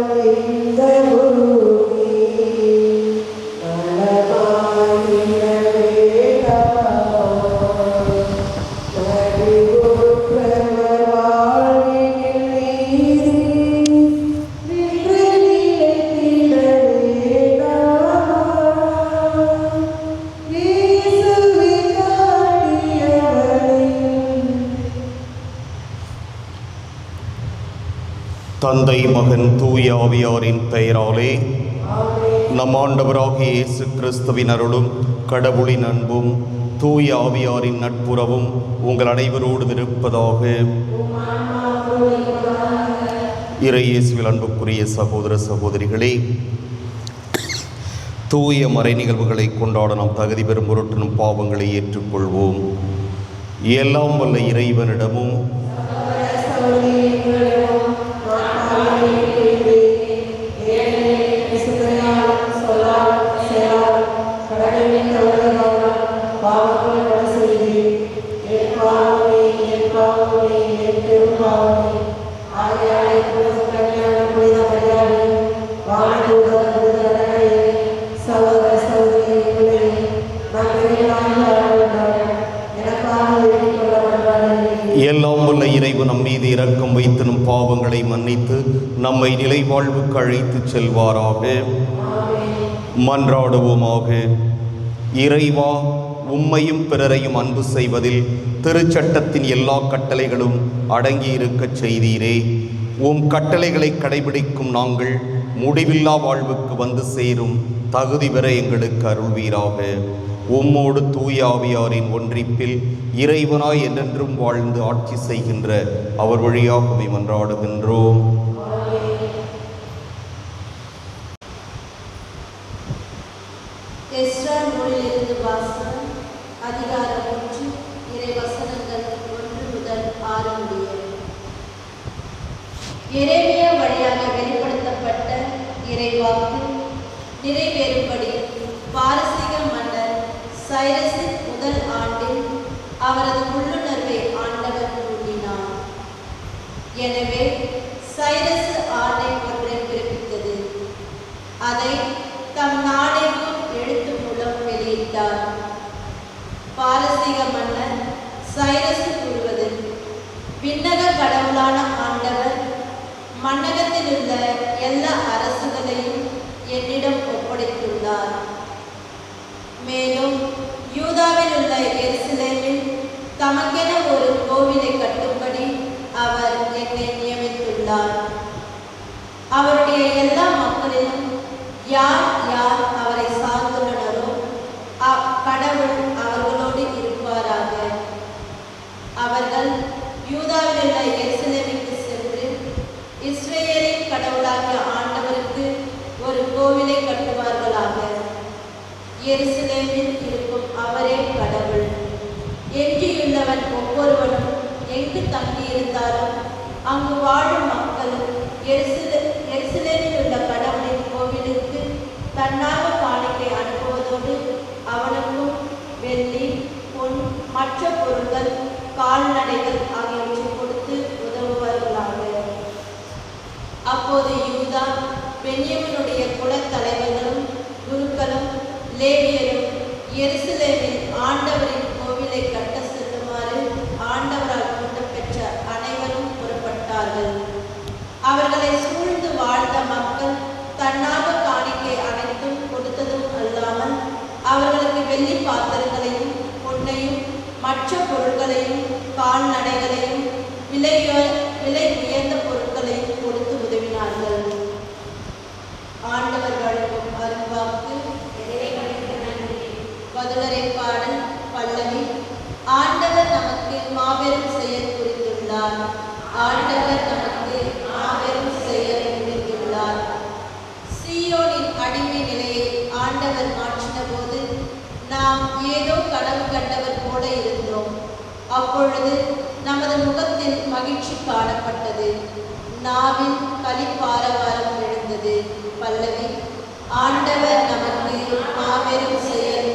இந்த பூமி தூய ஆவியாரின் பெயராலே நம் ஆண்டவராகிய இயேசு கிறிஸ்துவின் அருளும் கடவுளின் அன்பும் தூய ஆவியாரின் நட்புறவும் உங்கள் அனைவரோடு இருப்பதாக இறை இயேசுவில் அன்புக்குரிய சகோதர சகோதரிகளே தூய மறை நிகழ்வுகளை கொண்டாட நாம் தகுதி பெறும் பொருட்டு பாவங்களை ஏற்றுக்கொள்வோம் எல்லாம் வல்ல இறைவனிடமும் நம்மை நம்மை வாழ்வுக்கு அழைத்து செல்வாராக. மன்றாடுவோமாக. இறைவா உம்மையும் பிறரையும் அன்பு செய்வதில் திருச்சட்டத்தின் எல்லா கட்டளைகளும் அடங்கியிருக்கச் செய்தீரே. உம் கட்டளைகளை கடைபிடிக்கும் நாங்கள் முடிவில்லா வாழ்வுக்கு வந்து சேரும் தகுதி பெற எங்களுக்கு அருள்வீராக. உம்மோடு தூயாவியாரின் ஒன்றிப்பில் இறைவனாய் என்றென்றும் வாழ்ந்து ஆட்சி செய்கின்ற அவர் வழியாகவே மன்றாடுகின்றோம். சைரஸ் கூறுவது. விண்ணக கடவுளான ஆண்டவர் மன்னகத்தில் உள்ள எல்லா அரசுகளையும் என்னிடம் ஒப்படைத்துள்ளார். மேலும் யூதாவில் உள்ள எருசலேமில் தமக்கென ஒரு கோவிலை கட்டும்படி அவர் என்னை நியமித்துள்ளார். அவருடைய எல்லா மக்களிலும் யார் யார் அவரை சார்ந்துள்ளனரோ கடவுள் அவர்களோடு இருப்பாராக அவர்கள் யூதாவில் உள்ள எருசலேமுக்கு சென்று இஸ்ரேலின் கடவுளாகிய ஆண்டவருக்கு ஒரு கோவிலை கட்டுவார்களாக எருசலேமில் இருக்கும் அவரே கடவுள் எஞ்சியுள்ளவன் ஒவ்வொருவனும் எங்கு தங்கியிருந்தாலும் அங்கு வாழும் மக்கள் எருசலே எருசலேமில் உள்ள கடவுளின் கோவிலுக்கு தன்னாக காணிக்கை அனுப்புவதோடு அவனுக்கும் வெள்ளி பொன் மற்ற பொருட்கள் கால்நடைகள் ஆகியவற்றை கொடுத்து உதவுவார்களாக. அப்போது யூதா பென்யமினுடைய குலத் தலைவர்களும் குருக்களும் லேவியரும் எருசலேமில் ஆண்டவரின் மற்ற பொருட்களையும் கால்நடைகளையும் விலையோ விலை உயர்ந்த பொருட்களையும் கொடுத்து உதவினார்கள். ஆண்டவர் வழங்கும் அருள்வாக்கு பதுவரை பாடல் பல்லவி ஆண்டவர் நமக்கு மாபெரும் செயல் குறித்துள்ளார் ஆண்டவர் நமக்கு மாபெரும் செயல் குறித்துள்ளார் சீயோனின் அடிமை நிலையை ஆண்டவர் மாற்றின போது நாம் ஏதோ கனவு கண்ட அப்பொழுது நமது முகத்தில் மகிழ்ச்சி காணப்பட்டது. நாவில் களிப்பாரவாரம் எழுந்தது. பல்லவி ஆண்டவர் நமக்கு மாபெரும் செயல்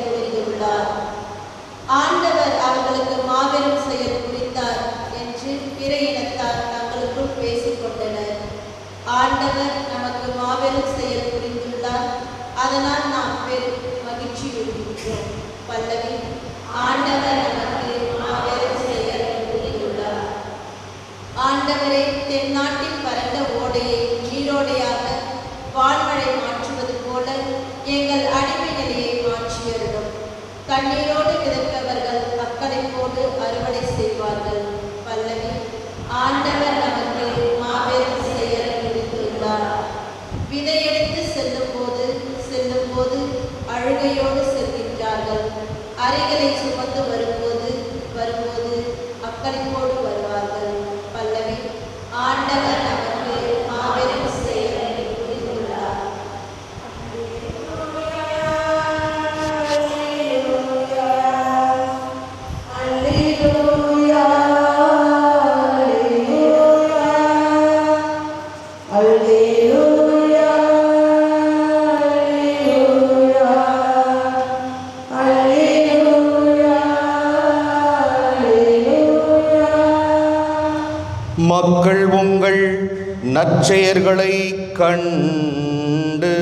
நற்செயர்களை கண்டு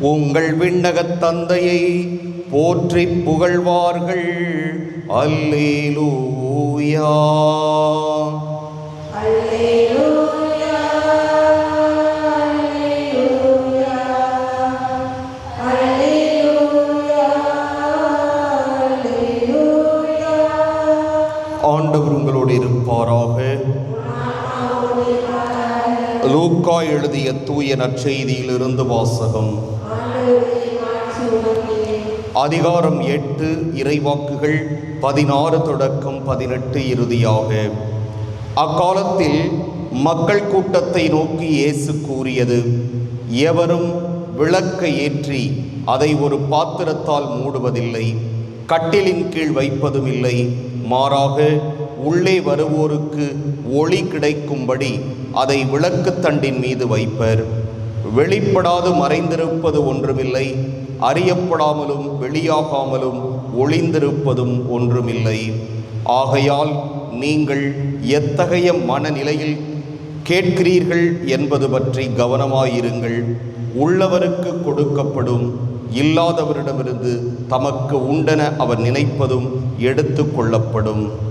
உங்கள் விண்ணகத் தந்தையை போற்றி புகழ்வார்கள். அல்லேலூயா. ஆண்டவர் லூக்கா எழுதிய தூய நற்செய்தியிலிருந்து வாசகம். அதிகாரம் எட்டு இறைவாக்குகள் பதினாறு தொடக்கம் பதினெட்டு இறுதியாக. அக்காலத்தில் மக்கள் கூட்டத்தை நோக்கி இயேசு கூறியது எவரும் விளக்கை ஏற்றி அதை ஒரு பாத்திரத்தால் மூடுவதில்லை கட்டிலின் கீழ் வைப்பதும் இல்லை மாறாக உள்ளே வருவோருக்கு ஒளி கிடைக்கும்படி அதை விளக்குத் தண்டின் மீது வைப்பர். வெளிப்படாது மறைந்திருப்பது ஒன்றுமில்லை அறியப்படாமலும் வெளியாகாமலும் ஒளிந்திருப்பதும் ஒன்றுமில்லை. ஆகையால் நீங்கள் எத்தகைய மனநிலையில் கேட்கிறீர்கள் என்பது பற்றி கவனமாயிருங்கள். உள்ளவருக்கு கொடுக்கப்படும் இல்லாதவரிடமிருந்து தமக்கு உண்டென அவர் நினைப்பதும் எடுத்து கொள்ளப்படும்.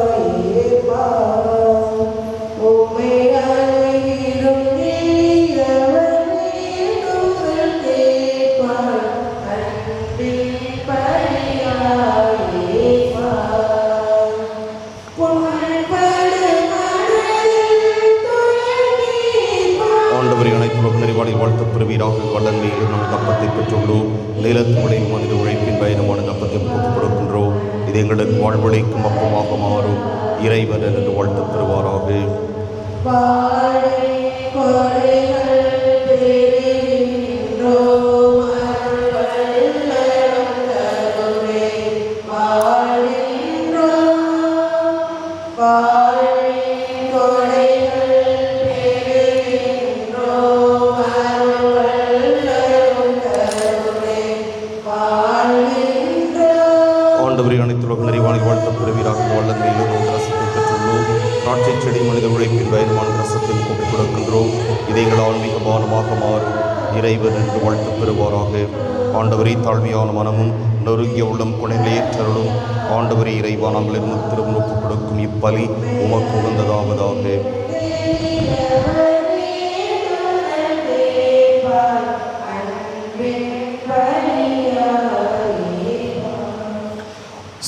ஆண்டவரை அனைத்து உலக நிறைவாளி வாழ்த்து பெறுவீராக. வல்லன்மையிலும் நம் தப்பத்தை பெற்றுள்ளோம் நிலத்து மனித உழைப்பின் பயணமான தப்பத்தை ஒப்புக் கொடுக்கின்றோம். இது எங்களுக்கு வாழ்வழைக்கும் அப்பமாக மாறும். இறைவன் என்று வாழ்த்து பெறுவாராக. ஆண்டவரை அனைத்து உலக வாழ்த்த வாழ்த்து பெறுவீராக. வல்லன்மையில் ரசத்தை பெற்றுள்ளோம். திராட்சை செடி மனித உழைப்பின் பயணமான ரசத்தில் கொண்டு கொடுக்கின்றோம் இதை எங்கள் ஆன்மீக பானமாக மாறும் இறைவன் என்று வாழ்த்து பெறுவாராக. ஆண்டவரை தாழ்மையான மனமும் நொறுங்கிய உள்ளம் குணைகளேற்றருளும் ஆண்டவரை இறைவா நாங்கள் இருந்து திரும்ப கொடுக்கும் இப்பலி உமக்கு உகந்ததாவதாக.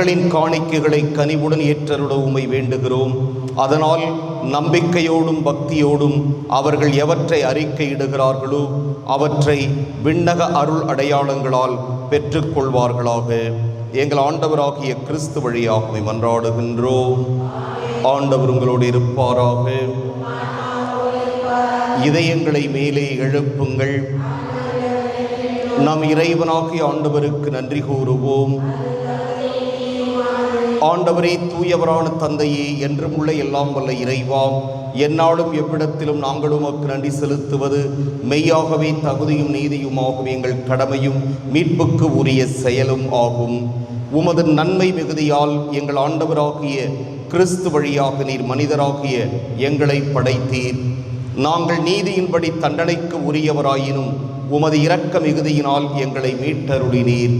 மக்களின் காணிக்கைகளை கனிவுடன் ஏற்றருட உமை வேண்டுகிறோம். அதனால் நம்பிக்கையோடும் பக்தியோடும் அவர்கள் எவற்றை அறிக்கையிடுகிறார்களோ அவற்றை விண்ணக அருள் அடையாளங்களால் பெற்றுக்கொள்வார்களாக. எங்கள் ஆண்டவராகிய கிறிஸ்து வழியாக மன்றாடுகின்றோம். ஆண்டவர் உங்களோடு இருப்பாராக. இதயங்களை மேலே எழுப்புங்கள். நாம் இறைவனாகிய ஆண்டவருக்கு நன்றி கூறுவோம். ஆண்டவரே தூயவரான தந்தையே என்றும் உள்ள எல்லாம் வல்ல இறைவா என்னாலும் எவ்விடத்திலும் நாங்கள் உமக்கு நன்றி செலுத்துவது மெய்யாகவே தகுதியும் நீதியுமாகும் எங்கள் கடமையும் மீட்புக்கு உரிய செயலும் ஆகும். உமது நன்மை மிகுதியால் எங்கள் ஆண்டவராகிய கிறிஸ்து வழியாக நீர் மனிதராகிய எங்களை படைத்தீர். நாங்கள் நீதியின்படி தண்டனைக்கு உரியவராயினும் உமது இரக்க மிகுதியினால் எங்களை மீட்டருளினீர்.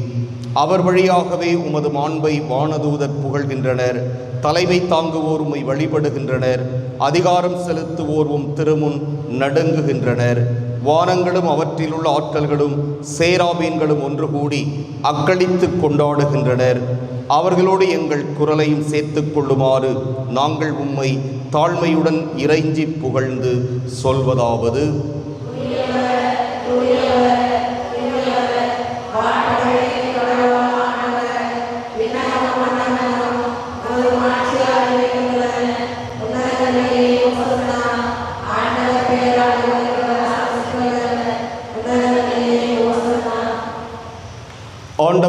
அவர் வழியாகவே உமது மாண்பை வானதூதர் புகழ்கின்றனர். தலைமை தாங்குவோர் உம்மை வழிபடுகின்றனர். அதிகாரம் செலுத்துவோர் உம் திருமுன் நடுங்குகின்றனர். வானங்களும் அவற்றிலுள்ள ஆற்றல்களும் சேராபீன்களும் ஒன்று கூடி அக்களித்து கொண்டாடுகின்றனர். அவர்களோடு எங்கள் குரலையும் சேர்த்துக் கொள்ளுமாறு நாங்கள் உம்மை தாழ்மையுடன் இறைஞ்சி புகழ்ந்து சொல்வதாவது.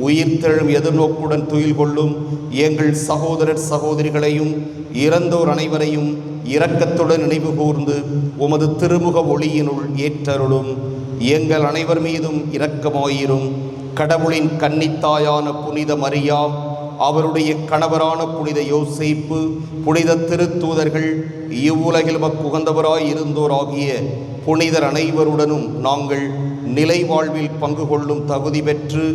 உயிர்த்தெழும் எதிர்நோக்குடன் துயில் கொள்ளும் எங்கள் சகோதரர் சகோதரிகளையும் இறந்தோர் அனைவரையும் இரக்கத்துடன் நினைவு கூர்ந்து உமது திருமுக ஒளியினுள் ஏற்றருளும். எங்கள் அனைவர் மீதும் இரக்கமாயிரும். கடவுளின் கன்னித்தாயான புனித மரியா அவருடைய கணவரான புனித யோசிப்பு புனித திருத்தூதர்கள் இவ்வுலகில் மக்குகந்தவராய் இருந்தோராகிய புனிதர் அனைவருடனும் நாங்கள் நிலை வாழ்வில் பங்கு கொள்ளும் தகுதி பெற்று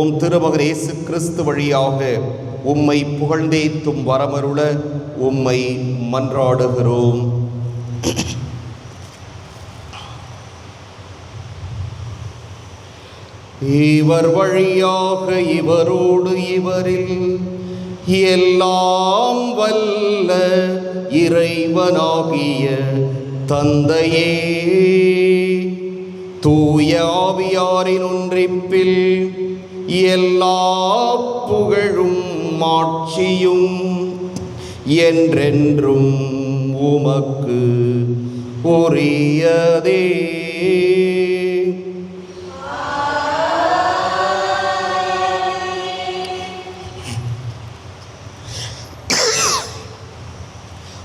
உம் திருமகர் இயேசு கிறிஸ்து வழியாக உம்மை புகழ்ந்தேத்தும் வரமருள உம்மை மன்றாடுகிறோம். இவர் வழியாக இவரோடு இவரில் எல்லாம் வல்ல இறைவனாகிய தந்தையே. தூய ஆவியாரின் ஒன்றிப்பில் எல்லா புகழும் மாட்சியும் என்றென்றும் உமக்கு உரியதே.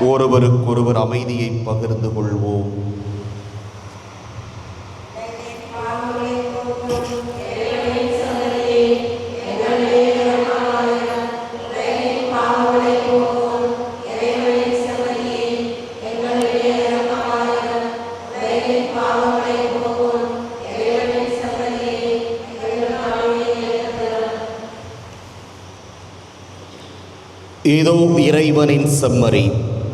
ஒருவருக்கொருவர் அமைதியை பகிர்ந்து கொள்வோம். இதோ இறைவனின் செம்மறி.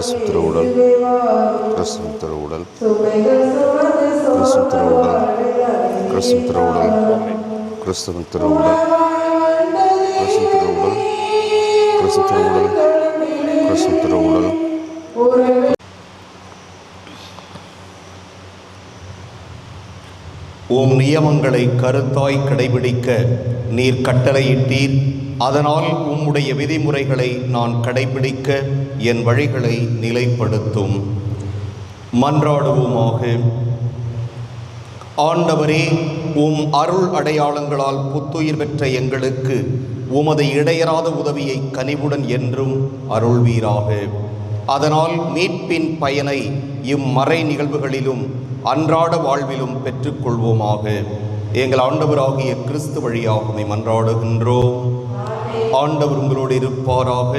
கிறிஸ்துவின் திருவுடல் கிறிஸ்து திருவுடல் கிறிஸ்துவின் திருவுடல் கிறிஸ்துவின் திருவுடல் கிறிஸ்துவின் திருவுடல் கிறிஸ்துவின் திருவுடல் கிறிஸ்துவின் திருவுடல் கிறிஸ்துவின் திருவுடல் உம் நியமங்களை கருத்தாய் கடைபிடிக்க நீர் கட்டளையிட்டீர். அதனால் உம்முடைய விதிமுறைகளை நான் கடைபிடிக்க என் வழிகளை நிலைப்படுத்தும். மன்றாடுவோமாக. ஆண்டவரே உம் அருள் அடையாளங்களால் புத்துயிர் பெற்ற எங்களுக்கு உமது இடையராத உதவியை கனிவுடன் என்றும் அருள்வீராக. அதனால் மீட்பின் பயனை இம்மறை நிகழ்வுகளிலும் அன்றாட வாழ்விலும் பெற்றுக்கொள்வோமாக. எங்கள் ஆண்டவராகிய கிறிஸ்து வழியாக மன்றாடுகின்றோம். ஆண்டவர் உங்களோடு இருப்பாராக.